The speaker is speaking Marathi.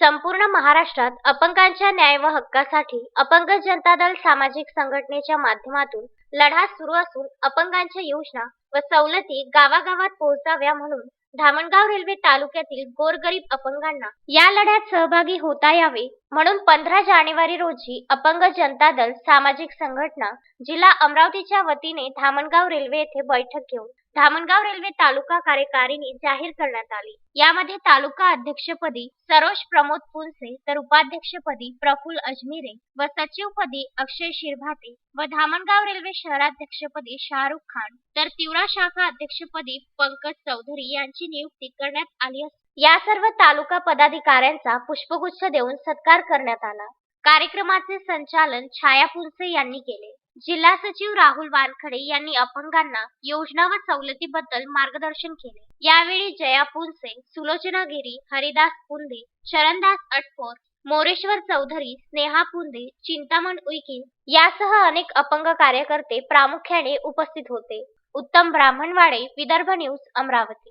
संपूर्ण महाराष्ट्रात अपंगांच्या न्याय व हक्कासाठी अपंग जनता दल सामाजिक संघटनेच्या माध्यमातून लढा सुरू असून अपंगांच्या योजना व सवलती गावागावात पोहोचाव्या म्हणून धामणगाव रेल्वे तालुक्यातील गोरगरीब अपंगांना या लढ्यात सहभागी होता यावे म्हणून पंधरा जानेवारी रोजी अपंग जनता दल सामाजिक संघटना जिल्हा अमरावतीच्या वतीने धामणगाव रेल्वे येथे बैठक घेऊन धामणगाव रेल्वे तालुका कार्यकारिणी जाहीर करण्यात आली. यामध्ये तालुका अध्यक्षपदी सरोज प्रमोद पुनसे तर उपाध्यक्षपदी प्रफुल अजमिरे व सचिवपदी अक्षय शिरभाते व धामणगाव रेल्वे शहराध्यक्षपदी शाहरुख खान तर तिवरा शाखा अध्यक्षपदी पंकज चौधरी यांची नियुक्ती करण्यात आली या सर्व तालुका पदाधिकाऱ्यांचा पुष्पगुच्छ देऊन सत्कार करण्यात आला. कार्यक्रमाचे संचालन छाया पुनसे यांनी केले. जिल्हा सचिव राहुल वानखडे यांनी अपंगांना योजना व सवलतीबद्दल मार्गदर्शन केले. यावेळी जया पुनसे सुलोचना गिरी हरिदास पुंदे शरणदास अटपोर मोरेश्वर चौधरी स्नेहा पुंदे चिंतामण उईके यासह अनेक अपंग कार्यकर्ते प्रामुख्याने उपस्थित होते. उत्तम ब्राह्मणवाडे विदर्भ न्यूज अमरावती.